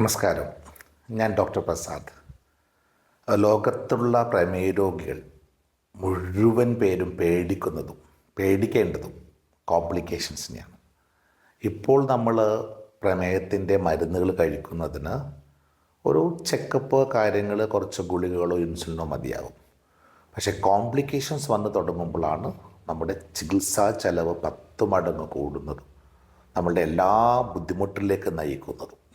നമസ്കാരം. ഞാൻ ഡോക്ടർ പ്രസാദ്. ലോകത്തുള്ള പ്രമേയ രോഗികൾ മുഴുവൻ പേരും പേടിക്കുന്നതും പേടിക്കേണ്ടതും കോംപ്ലിക്കേഷൻസിനെയാണ്. ഇപ്പോൾ നമ്മൾ പ്രമേയത്തിന്റെ മരുന്നുകൾ കഴിക്കുന്നതിന് ഒരു ചെക്കപ്പ് കാര്യങ്ങൾ കുറച്ച് ഗുളികകളോ ഇൻസുലിനോ മതിയാകും. പക്ഷേ കോംപ്ലിക്കേഷൻസ് വന്ന് തുടങ്ങുമ്പോഴാണ് നമ്മുടെ ചികിത്സാ ചെലവ് പത്ത് മടങ്ങ് കൂടുന്നതും നമ്മളുടെ എല്ലാ ബുദ്ധിമുട്ടിലേക്ക് നയിക്കുന്നതും.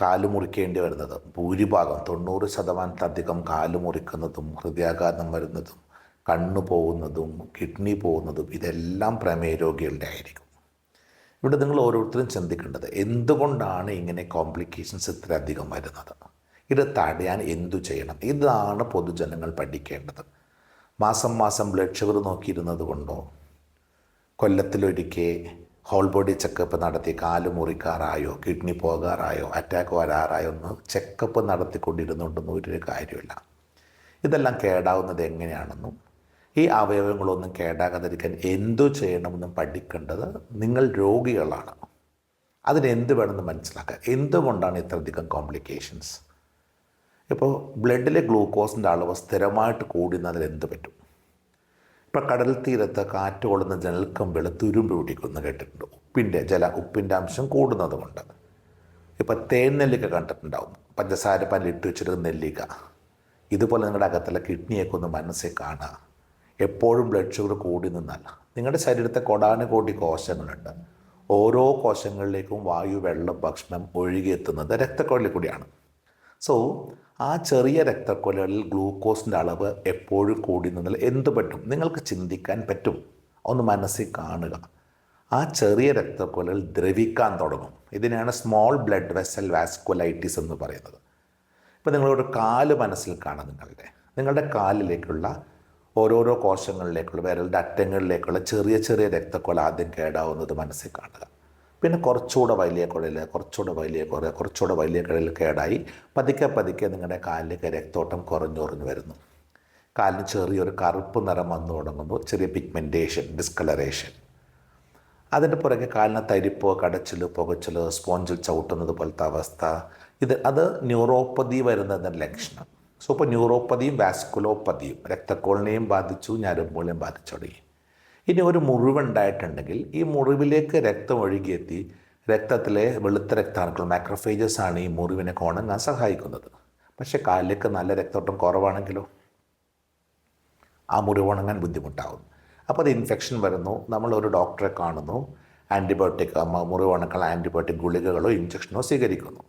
കാൽ മുറിക്കേണ്ടി വരുന്നത് ഭൂരിഭാഗം തൊണ്ണൂറ് ശതമാനത്തിലധികം കാൽ മുറിക്കുന്നതും ഹൃദയാഘാതം വരുന്നതും കണ്ണു പോകുന്നതും കിഡ്നി പോകുന്നതും ഇതെല്ലാം പ്രമേയ രോഗികളുടെ ആയിരിക്കും. ഇവിടെ നിങ്ങൾ ഓരോരുത്തരും ചിന്തിക്കേണ്ടത് എന്തുകൊണ്ടാണ് ഇങ്ങനെ കോംപ്ലിക്കേഷൻസ് ഇത്രയധികം വരുന്നത്? ഇത് തടയാൻ എന്തു ചെയ്യണം? ഇതാണ് പൊതുജനങ്ങൾ പഠിക്കേണ്ടത്. മാസം മാസം ബ്ലഡ് ഷുഗർ നോക്കിയിരുന്നത് കൊണ്ടോ? കൊല്ലത്തിലൊരിക്കൽ ഹോൾ ബോഡി ചെക്കപ്പ് നടത്തി കാൽ മുറിക്കാറായോ കിഡ്നി പോകാറായോ അറ്റാക്ക് വരാറായോ ഒന്ന് ചെക്കപ്പ് നടത്തിക്കൊണ്ടിരുന്നുണ്ടെന്നും ഒരു കാര്യമില്ല. ഇതെല്ലാം കേടാവുന്നത് എങ്ങനെയാണെന്നും ഈ അവയവങ്ങളൊന്നും കേടാകാതിരിക്കാൻ എന്തു ചെയ്യണമെന്നും പഠിക്കേണ്ടത് നിങ്ങൾ രോഗികളാണ്. അതിനെന്ത് വേണമെന്ന് മനസ്സിലാക്കുക. എന്തുകൊണ്ടാണ് ഇത്രയധികം കോംപ്ലിക്കേഷൻസ് ഇപ്പോൾ ബ്ലഡിലെ ഗ്ലൂക്കോസിന്റെ അളവ് സ്ഥിരമായിട്ട് കൂടുന്നതിൽ എന്ത് പറ്റും? ഇപ്പോൾ കടൽ തീരത്ത് കാറ്റ് കൊള്ളുന്ന ജനൽക്കമ്പിൾ തുരുമ്പ് പിടിക്കുന്നു കേട്ടിട്ടുണ്ട്. ഉപ്പിന്റെ ജല ഉപ്പിന്റെ അംശം കൂടുന്നത് കൊണ്ട്. ഇപ്പോൾ തേൻ നെല്ലിക്ക കണ്ടിട്ടുണ്ടാവും. പഞ്ചസാര പല്ലിട്ട് വെച്ചിട്ട് നെല്ലിക്ക. ഇതുപോലെ നിങ്ങളുടെ അകത്തുള്ള കിഡ്നിയൊക്കെ ഒന്ന് മനസ്സിൽ കാണുക എപ്പോഴും ബ്ലഡ് ഷുഗർ കൂടി നിന്നാൽ. നിങ്ങളുടെ ശരീരത്തെ കൊടാനുകോടി കോശങ്ങളുണ്ട്. ഓരോ കോശങ്ങളിലേക്കും വായു വെള്ളം ഭക്ഷണം ഒഴുകിയെത്തുന്നത് രക്തക്കൊള്ളിൽ കൂടിയാണ്. സോ ആ ചെറിയ രക്തക്കൊലകളിൽ ഗ്ലൂക്കോസിന്റെ അളവ് എപ്പോഴും കൂടി നിന്നാൽ എന്ത് പറ്റും? നിങ്ങൾക്ക് ചിന്തിക്കാൻ പറ്റും. ഒന്ന് മനസ്സിൽ കാണുക. ആ ചെറിയ രക്തക്കൊലകൾ ദ്രവിക്കാൻ തുടങ്ങും. ഇതിനെയാണ് സ്മോൾ ബ്ലഡ് വെസൽ വാസ്കുലൈറ്റിസ് എന്ന് പറയുന്നത്. ഇപ്പോൾ നിങ്ങളൊരു കാൽ മനസ്സിൽ കാണാം നിങ്ങളുടെ. നിങ്ങളുടെ കാലിലേക്കുള്ള ഓരോരോ കോശങ്ങളിലേക്കുള്ള വിരലിന്റെ അറ്റങ്ങളിലേക്കുള്ള ചെറിയ ചെറിയ രക്തക്കൊല ആദ്യം കേടാവുന്നത് മനസ്സിൽ കാണുക. പിന്നെ കുറച്ചുകൂടെ വലിയ കുഴൽ കുറച്ചുകൂടെ വലിയ കുഴ കുറച്ചുകൂടെ വലിയ കുഴൽ കേടായി പതുക്കെ പതുക്കെ നിങ്ങളുടെ കാലിലേക്ക് രക്തോട്ടം കുറഞ്ഞു കുറഞ്ഞു വരുന്നു. കാലിന് ചെറിയൊരു കറുപ്പ് നിറം വന്നു തുടങ്ങുമ്പോൾ ചെറിയ പിഗ്മെന്റേഷൻ ഡിസ്കളറേഷൻ അതിന്റെ പുറകെ കാലിന് തരിപ്പോ കടച്ചിൽ പുകച്ചിൽ സ്പോഞ്ചിൽ ചവിട്ടുന്നത് പോലത്തെ അവസ്ഥ. ഇത് അത് ന്യൂറോപ്പതി വരുന്നതിന്റെ ലക്ഷണം. സോ ഇപ്പോൾ ന്യൂറോപ്പതിയും വാസ്കുലോപ്പതിയും രക്തക്കോളിനെയും ബാധിച്ചു ഞരമ്പുകളെയും ബാധിച്ചു തുടങ്ങി. ഇനി ഒരു മുറിവുണ്ടായിട്ടുണ്ടെങ്കിൽ ഈ മുറിവിലേക്ക് രക്തം ഒഴുകിയെത്തി രക്തത്തിലെ വെളുത്ത രക്താണുക്കൾ മാക്രോഫേജസ് ആണ് ഈ മുറിവിനെ ഉണങ്ങാൻ സഹായിക്കുന്നത്. പക്ഷേ കാലിലേക്ക് നല്ല രക്തോട്ടം കുറവാണെങ്കിലോ? ആ മുറിവ് ഉണങ്ങാൻ ബുദ്ധിമുട്ടാവും അപ്പോൾ അത് ഇൻഫെക്ഷൻ വരുന്നു. നമ്മൾ ഒരു ഡോക്ടറെ കാണുന്നു. ആന്റിബയോട്ടിക് മുറിവ് ഉണക്കാൻ ആന്റിബയോട്ടിക് ഗുളികകളോ ഇഞ്ചക്ഷനോ സ്വീകരിക്കുന്നു.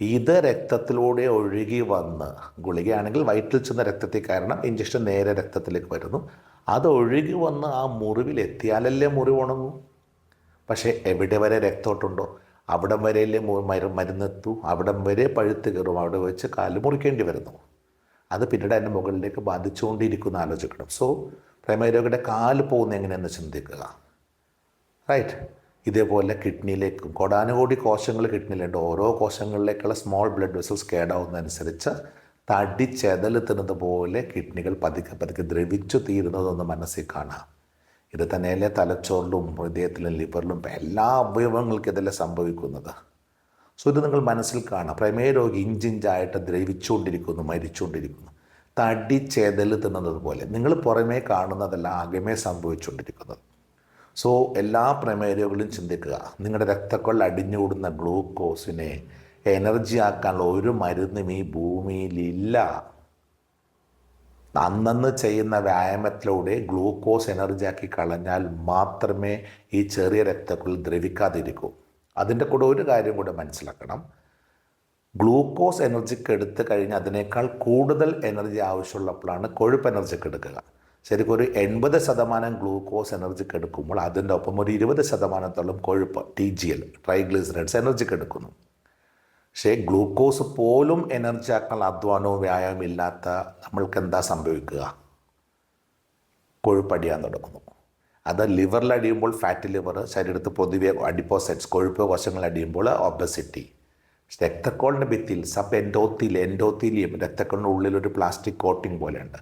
ഇത് രക്തത്തിലൂടെ ഒഴുകി വന്ന് ഗുളികയാണെങ്കിൽ വയറ്റിൽ ചെന്ന രക്തത്തിൽ കാരണം ഇഞ്ചക്ഷൻ നേരെ രക്തത്തിലേക്ക് വരുന്നു. അത് ഒഴുകി വന്ന് ആ മുറിവിൽ എത്തിയാലല്ലേ മുറിവ് പക്ഷേ എവിടെ വരെ രക്തോട്ടുണ്ടോ? അവിടം വരെയല്ലേ മരു മരുന്നെത്തു. അവിടം വരെ പഴുത്ത് കയറും. അവിടെ വെച്ച് കാൽ മുറിക്കേണ്ടി വരുന്നു. അത് പിന്നീട് അതിന്റെ മുകളിലേക്ക് ബാധിച്ചുകൊണ്ടിരിക്കുന്ന ആലോചിക്കണം. സോ പ്രമേരോഗിയുടെ കാൽ പോകുന്ന എങ്ങനെയെന്ന് ചിന്തിക്കുക. റൈറ്റ് ഇതേപോലെ കിഡ്നിയിലേക്കും കൊടാനുകൂടി കോശങ്ങൾ കിഡ്നിയിലുണ്ട്. ഓരോ കോശങ്ങളിലേക്കുള്ള സ്മോൾ ബ്ലഡ് വെസൽസ് കേടാവുന്നതനുസരിച്ച് തടി ചെതലെത്തുന്നത് പോലെ കിഡ്നികൾ പതുക്കെ പതുക്കെ ദ്രവിച്ചു തീരുന്നതൊന്ന് മനസ്സിൽ കാണാം. ഇത് തന്നെയല്ലേ തലച്ചോറിലും ഹൃദയത്തിലും ലിവറിലും എല്ലാ അവയവങ്ങൾക്കും ഇതല്ലേ സംഭവിക്കുന്നത്. സോ ഇത് നിങ്ങൾ മനസ്സിൽ കാണാം. പ്രമേയ രോഗി ഇഞ്ചിഞ്ചായിട്ട് ദ്രവിച്ചുകൊണ്ടിരിക്കുന്നു മരിച്ചുകൊണ്ടിരിക്കുന്നു. തടി ചേതൽ തിന്നുന്നത് പോലെ നിങ്ങൾ പുറമേ കാണുന്നതല്ല ആകമേ സംഭവിച്ചുകൊണ്ടിരിക്കുന്നത്. സോ എല്ലാ പ്രമേയ രോഗികളും ചിന്തിക്കുക നിങ്ങളുടെ രക്തക്കൊള്ള അടിഞ്ഞുകൂടുന്ന ഗ്ലൂക്കോസിനെ എനർജി ആക്കാനുള്ള ഒരു മരുന്നും ഈ ഭൂമിയിലില്ല. അന്നന്ന് ചെയ്യുന്ന വ്യായാമത്തിലൂടെ ഗ്ലൂക്കോസ് എനർജി ആക്കി കളഞ്ഞാൽ മാത്രമേ ഈ ചെറിയ രക്തക്കുള്ളിൽ ദ്രവിക്കാതിരിക്കൂ. അതിന്റെ കൂടെ ഒരു കാര്യം കൂടെ മനസ്സിലാക്കണം. ഗ്ലൂക്കോസ് എനർജിക്ക് എടുത്തു കഴിഞ്ഞാൽ അതിനേക്കാൾ കൂടുതൽ എനർജി ആവശ്യമുള്ളപ്പോഴാണ് കൊഴുപ്പ് എനർജിക്ക് എടുക്കുക. ശരിക്കും ഒരു എൺപത് ശതമാനം ഗ്ലൂക്കോസ് എനർജിക്ക് എടുക്കുമ്പോൾ അതിന്റെ ഒപ്പം ഒരു ഇരുപത് ശതമാനത്തോളം കൊഴുപ്പ് ടി ജി എൽ ട്രൈഗ്ലിസറൈഡ്സ് എനർജിക്ക് എടുക്കുന്നു. പക്ഷേ ഗ്ലൂക്കോസ് പോലും എനർജി ആക്കാൻ അധ്വാനവും വ്യായാമം ഇല്ലാത്ത നമ്മൾക്ക് എന്താ സംഭവിക്കുക? കൊഴുപ്പടിയാൻ തുടങ്ങുന്നു. അത് ലിവറിൽ അടിയുമ്പോൾ ഫാറ്റ് ലിവർ ശരീരത്തിൽ പൊതുവെ അഡിപ്പോസൈറ്റ്സ് കൊഴുപ്പ് വശങ്ങൾ അടിയുമ്പോൾ ഒബസിറ്റി. രക്തക്കോളിന്റെ ഭിത്തിയിൽ സബ് എൻഡോത്തിൽ എൻഡോത്തിലിയും രക്തക്കോളിന്റെ ഉള്ളിലൊരു പ്ലാസ്റ്റിക് കോട്ടിംഗ് പോലെയുണ്ട്.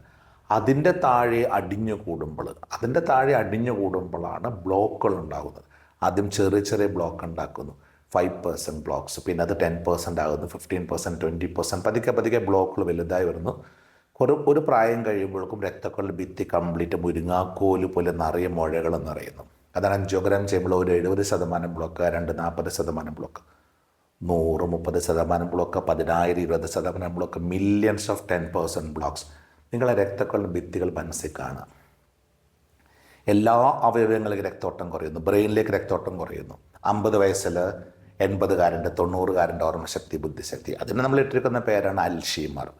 അതിന്റെ താഴെ അടിഞ്ഞു കൂടുമ്പോൾ അതിന്റെ താഴെ അടിഞ്ഞു കൂടുമ്പോഴാണ് ബ്ലോക്കുകൾ ഉണ്ടാകുന്നത്. ആദ്യം ചെറിയ ചെറിയ ബ്ലോക്ക് ഉണ്ടാക്കുന്നു. ഫൈവ് പെർസെന്റ് ബ്ലോക്ക്സ് പിന്നെ അത് ടെൻ പെർസെന്റ് ആകുന്നു ഫിഫ്റ്റീൻ പെർസെന്റ് ട്വന്റി പെർസെന്റ് പതുക്കെ പതുക്കെ ബ്ലോക്കുകൾ വലുതായി വരുന്നു. ഒരു ഒരു പ്രായം കഴിയുമ്പോഴേക്കും രക്തക്കൊള്ള ഭിത്തി കംപ്ലീറ്റ് മുരിങ്ങാക്കോൽ പോലെ നിറയെ മുഴകൾ നിറയുന്നു അതാണ് അഞ്ചോഗ്രാം ചെയ്യുമ്പോൾ ഒരു എഴുപത് ശതമാനം ബ്ലോക്ക് രണ്ട് നാൽപ്പത് ശതമാനം ബ്ലോക്ക് നൂറ് മുപ്പത് ശതമാനം ബ്ലോക്ക് പതിനായിരം ഇരുപത് ശതമാനം block millions of ten percent blocks നിങ്ങളെ രക്തക്കൊള്ള ഭിത്തികൾ മനസ്സിൽ കാണാം എല്ലാ അവയവങ്ങളിലേക്ക് രക്തോട്ടം കുറയുന്നു. ബ്രെയിനിലേക്ക് രക്തോട്ടം കുറയുന്നു. അമ്പത് വയസ്സിൽ എൺപതുകാരന്റെ തൊണ്ണൂറുകാരന്റെ ഓർമ്മശക്തി ബുദ്ധിശക്തി. അതിന് നമ്മൾ ഇട്ടിരിക്കുന്ന പേരാണ് അൽഷീമർ.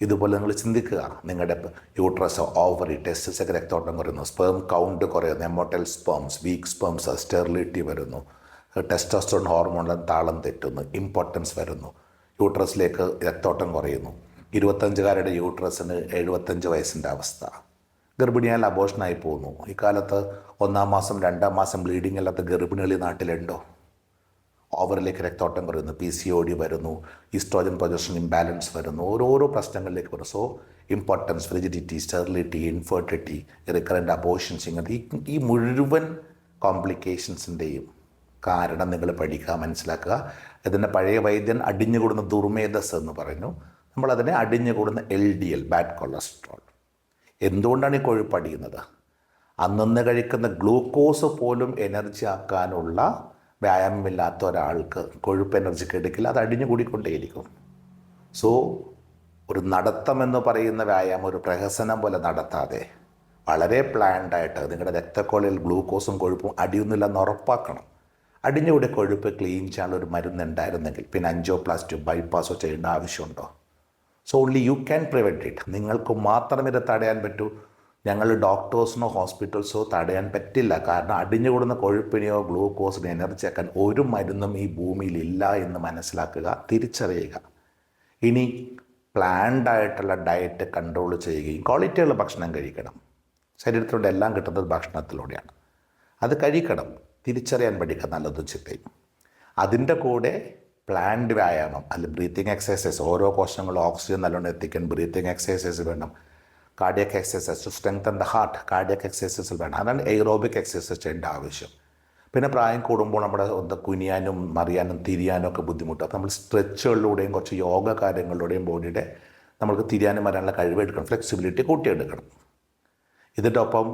ഇതുപോലെ നിങ്ങൾ ചിന്തിക്കുക നിങ്ങളുടെ യൂട്രസ് ഓവറി ടെസ്റ്റസ് ഒക്കെ രക്തോട്ടം കുറയുന്നു സ്പേം കൗണ്ട് കുറയുന്നു immotile sperms weak sperms sterility വരുന്നു ടെസ്റ്റോസ്റ്റോൺ ഹോർമോണിലും താളം തെറ്റുന്നു ഇമ്പോർട്ടൻസ് വരുന്നു യൂട്രസിലേക്ക് രക്തോട്ടം കുറയുന്നു. ഇരുപത്തഞ്ചുകാരുടെ യൂട്രസിന് എഴുപത്തഞ്ച് വയസ്സിന്റെ അവസ്ഥ. ഗർഭിണിയാൽ അബോഷനായി പോകുന്നു. ഇക്കാലത്ത് ഒന്നാം മാസം രണ്ടാം മാസം ബ്ലീഡിംഗ് അല്ലാത്ത ഗർഭിണികൾ നാട്ടിലുണ്ടോ? ഓവറിലേക്ക് രക്തോട്ടം കുറയുന്നു പി സി ഒ ഡി വരുന്നു ഈസ്ട്രോജൻ പ്രൊജക്ഷൻ ഇംബാലൻസ് വരുന്നു ഓരോരോ പ്രശ്നങ്ങളിലേക്ക് വരും so impotence frigidity sterility infertility recurrent abortions ഇങ്ങനത്തെ ഈ മുഴുവൻ കോംപ്ലിക്കേഷൻസിന്റെയും കാരണം നിങ്ങൾ പഠിക്കുക മനസ്സിലാക്കുക. ഇതിന്റെ പഴയ വൈദ്യൻ അടിഞ്ഞുകൂടുന്ന ദുർമേധസ് എന്ന് പറഞ്ഞു നമ്മളതിനെ അടിഞ്ഞുകൂടുന്ന L D L bad cholesterol എന്തുകൊണ്ടാണ് ഈ കൊഴുപ്പടിയുന്നത് അന്നന്ന് കഴിക്കുന്ന ഗ്ലൂക്കോസ് പോലും എനർജി ആക്കാനുള്ള വ്യായാമമില്ലാത്ത ഒരാൾക്ക് കൊഴുപ്പ് എനർജി എടുക്കില്ല അത് അടിഞ്ഞു കൂടിക്കൊണ്ടേയിരിക്കും. സോ ഒരു നടത്തം എന്ന് പറയുന്ന വ്യായാമം ഒരു പ്രഹസനം പോലെ നടത്താതെ വളരെ പ്ലാൻഡായിട്ട് നിങ്ങളുടെ രക്തക്കോളിൽ ഗ്ലൂക്കോസും കൊഴുപ്പും അടിയൊന്നുമില്ലെന്ന് ഉറപ്പാക്കണം. അടിഞ്ഞുകൂടി കൊഴുപ്പ് ക്ലീൻ ചെയ്യാനുള്ള ഒരു മരുന്ന് ഉണ്ടായിരുന്നെങ്കിൽ പിന്നെ അഞ്ചോ അഞ്ചോപ്ലാസ്റ്റോ ബൈപ്പാസോ ചെയ്യേണ്ട ആവശ്യമുണ്ടോ? So only you can prevent it നിങ്ങൾക്ക് മാത്രമേ ഇത് തടയാൻ പറ്റൂ. ഞങ്ങൾ ഡോക്ടേഴ്സിനോ ഹോസ്പിറ്റൽസോ തടയാൻ പറ്റില്ല. കാരണം അടിഞ്ഞുകൂടുന്ന കൊഴുപ്പിനെയോ ഗ്ലൂക്കോസിനെയോ എനർജി ആക്കാൻ ഒരു മരുന്നും ഈ ഭൂമിയിൽ ഇല്ല എന്ന് മനസ്സിലാക്കുക തിരിച്ചറിയുക. ഇനി പ്ലാൻഡ് ആയിട്ടുള്ള ഡയറ്റ് കൺട്രോൾ ചെയ്യുകയും ക്വാളിറ്റിയുള്ള ഭക്ഷണം കഴിക്കണം. ശരീരത്തിലൂടെ എല്ലാം കിട്ടുന്നത് ഭക്ഷണത്തിലൂടെയാണ്. അത് കഴിക്കണം. തിരിച്ചറിയാൻ പഠിക്കുക നല്ലതും ചിത്തയും അതിന്റെ കൂടെ പ്ലാൻഡ് വ്യായാമം അല്ലെങ്കിൽ ബ്രീത്തിങ് എക്സസൈസ് ഓരോ കോശങ്ങളും ഓക്സിജൻ നല്ലോണം എത്തിക്കാൻ ബ്രീത്തിങ് എക്സസൈസ് വേണം. Cardiac exercise to strengthen the heart cardiac എക്സസൈസിൽ വേണം. അതാണ് എയ്റോബിക് എക്സസൈസ് ചെയ്യേണ്ട ആവശ്യം. പിന്നെ പ്രായം കൂടുമ്പോൾ നമ്മുടെ ഒന്ന് കുനിയാനും മറിയാനും തിരിയാനും ഒക്കെ ബുദ്ധിമുട്ട്. അപ്പോൾ നമ്മൾ സ്ട്രെച്ചുകളിലൂടെയും കുറച്ച് യോഗ കാര്യങ്ങളിലൂടെയും ബോഡിയുടെ നമുക്ക് തിരിയാനും വരാനുള്ള കഴിവെടുക്കണം ഫ്ലെക്സിബിലിറ്റി കൂട്ടിയെടുക്കണം. ഇതിന്റെ ഒപ്പം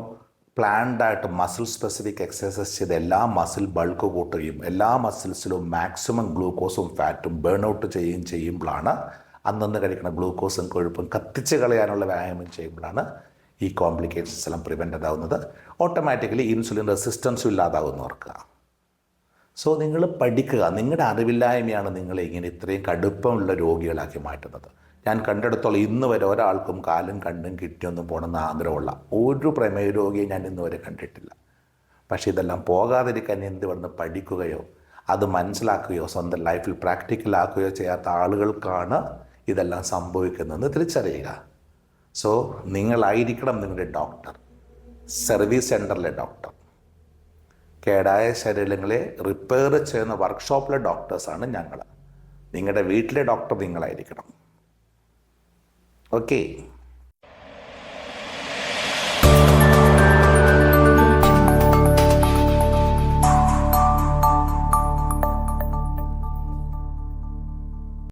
പ്ലാൻഡ് ആയിട്ട് മസിൽ സ്പെസിഫിക് എക്സസൈസ് ചെയ്ത് എല്ലാ മസിൽ ബൾക്ക് കൂട്ടുകയും എല്ലാ മസിൽസിലും മാക്സിമം ഗ്ലൂക്കോസും ഫാറ്റും ബേൺ ഔട്ട് ചെയ്യുകയും ചെയ്യുമ്പോഴാണ് അന്നന്ന് കഴിക്കുന്ന ഗ്ലൂക്കോസും കൊഴുപ്പും കത്തിച്ച് കളയാനുള്ള വ്യായാമം ചെയ്യുമ്പോഴാണ് ഈ കോംപ്ലിക്കേഷൻസ് എല്ലാം പ്രിവെന്റ് ആവുന്നത്. ഓട്ടോമാറ്റിക്കലി ഇൻസുലിൻ റെസിസ്റ്റൻസും ഇല്ലാതാവും ഓർക്കുക സോ നിങ്ങൾ പഠിക്കുക. നിങ്ങളുടെ അറിവില്ലായ്മയാണ് നിങ്ങളെ ഇങ്ങനെ ഇത്രയും കടുപ്പമുള്ള രോഗികളാക്കി മാറ്റുന്നത്. ഞാൻ കണ്ടെടുത്തോളം ഇന്ന് വരെ ഒരാൾക്കും കാലും കണ്ണും കിട്ടിയൊന്നും പോകണമെന്ന് ആഗ്രഹമുള്ള ഒരു പ്രമേയ രോഗിയെ ഞാൻ ഇന്ന് വരെ കണ്ടിട്ടില്ല. പക്ഷേ ഇതെല്ലാം പോകാതിരിക്കാൻ എന്ത് വന്ന് പഠിക്കുകയോ അത് മനസ്സിലാക്കുകയോ സ്വന്തം ലൈഫിൽ പ്രാക്ടിക്കലാക്കുകയോ ചെയ്യാത്ത ആളുകൾക്കാണ് ഇതെല്ലാം സംഭവിക്കുന്നതെന്ന് തിരിച്ചറിയുക. സോ നിങ്ങളായിരിക്കണം നിങ്ങളുടെ ഡോക്ടർ സർവീസ് സെന്ററിലെ ഡോക്ടർ കേടായ ശരീരങ്ങളെ റിപ്പയർ ചെയ്യുന്ന വർക്ക്ഷോപ്പിലെ ഡോക്ടേഴ്സാണ് ഞങ്ങൾ നിങ്ങളുടെ വീട്ടിലെ ഡോക്ടർ നിങ്ങളായിരിക്കണം. ഓക്കെ